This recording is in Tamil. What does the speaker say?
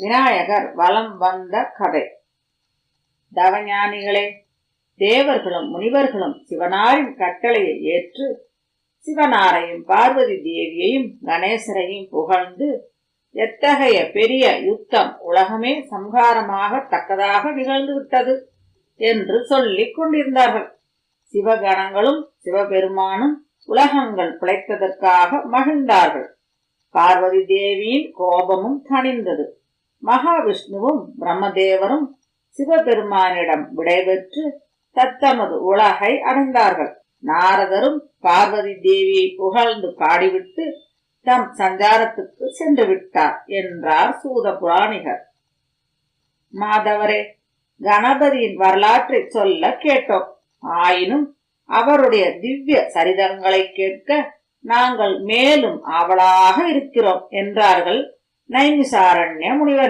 விநாயகர் வலம் வந்த கதை. தவஞானிகளே தேவர்களும் முனிவர்களும் சிவனாரின் கட்டளையை ஏற்று சிவனாரையும் பார்வதி தேவியையும் கணேசரையும் புகழ்ந்து எத்தகைய பெரிய யுத்தம் உலகமே சம்ஹாரமாக தக்கதாக நிகழ்ந்து விட்டது என்று சொல்லிக் கொண்டிருந்தார்கள். சிவகணங்களும் சிவபெருமானும் உலகங்கள் பிழைத்ததற்காக மகிழ்ந்தார்கள். பார்வதி தேவியின் கோபமும் தணிந்தது. மகாவிஷ்ணுவும் பிரம்மதேவரும் சிவபெருமானிடம் விடைபெற்று தத்தமது உலகை அடைந்தார்கள். நாரதரும் பார்வதி தேவியை புகழ்ந்து பாடிவிட்டு தம் சஞ்சாரத்துக்கு சென்று விட்டார் என்றார் சூத புராணிகர். மாதவரே கணபதியின் வரலாற்றை சொல்ல கேட்டோம். ஆயினும் அவருடைய திவ்ய சரிதங்களை கேட்க நாங்கள் மேலும் ஆவலாக இருக்கிறோம் என்றார்கள் நைமிசாரண்ய முனிவர்.